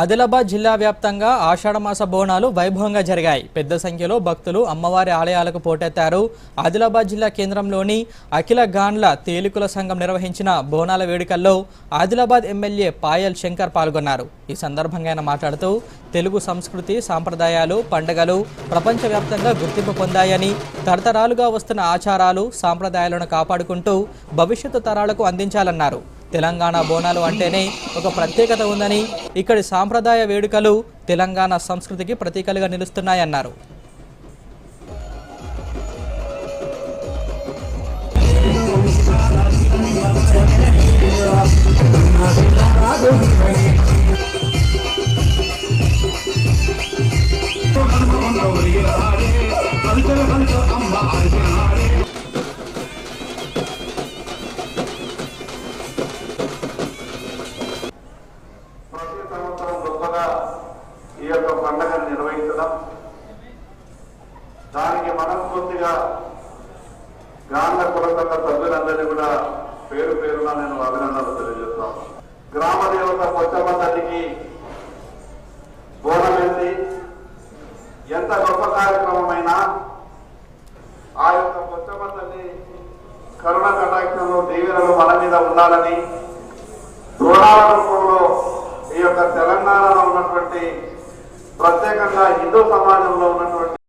ఆదిలాబాద్ జిల్లా వ్యాప్తంగా ఆషాఢమాస బోనాలు వైభవంగా జరిగాయి. పెద్ద సంఖ్యలో భక్తులు అమ్మవారి ఆలయాలకు పోటెత్తారు. ఆదిలాబాద్ జిల్లా కేంద్రంలోని అఖిల గాండ్ల తేలికుల సంఘం నిర్వహించిన బోనాల వేడుకల్లో ఆదిలాబాద్ ఎమ్మెల్యే పాయల్ శంకర్ పాల్గొన్నారు. ఈ సందర్భంగా ఆయన మాట్లాడుతూ తెలుగు సంస్కృతి సాంప్రదాయాలు పండుగలు ప్రపంచవ్యాప్తంగా గుర్తింపు పొందాయని తరతరాలుగా వస్తున్న ఆచారాలు సాంప్రదాయాలను కాపాడుకుంటూ భవిష్యత్తు తరాలకు అందించాలన్నారు. తెలంగాణ బోనాలు అంటేనే ఒక ప్రత్యేకత ఉందని ఇక్కడి సాంప్రదాయ వేడుకలు తెలంగాణ సంస్కృతికి ప్రతీకలుగా నిలుస్తున్నాయన్నారు. సంవత్సరం గొప్పగా ఈ యొక్క పండుగను నిర్వహించడం. దానికి మనస్ఫూర్తిగా గ్రామ కులసంఘ సభ్యులందరినీ కూడా పేరు పేరున నేను అభినందనలు తెలియజేస్తాను గ్రామ దేవత కొత్తమ్మ తల్లికి బోనమేసి ఎంత గొప్ప కార్యక్రమమైనా ఆ యొక్క కొత్తమ్మ తల్లి కరుణ కటాక్షంలో దీవెనలు మన మీద ఉండాలని రుణాల రూపంలో యొక్క తెలంగాణలో ఉన్నటువంటి ప్రత్యేకంగా హిందూ సమాజంలో ఉన్నటువంటి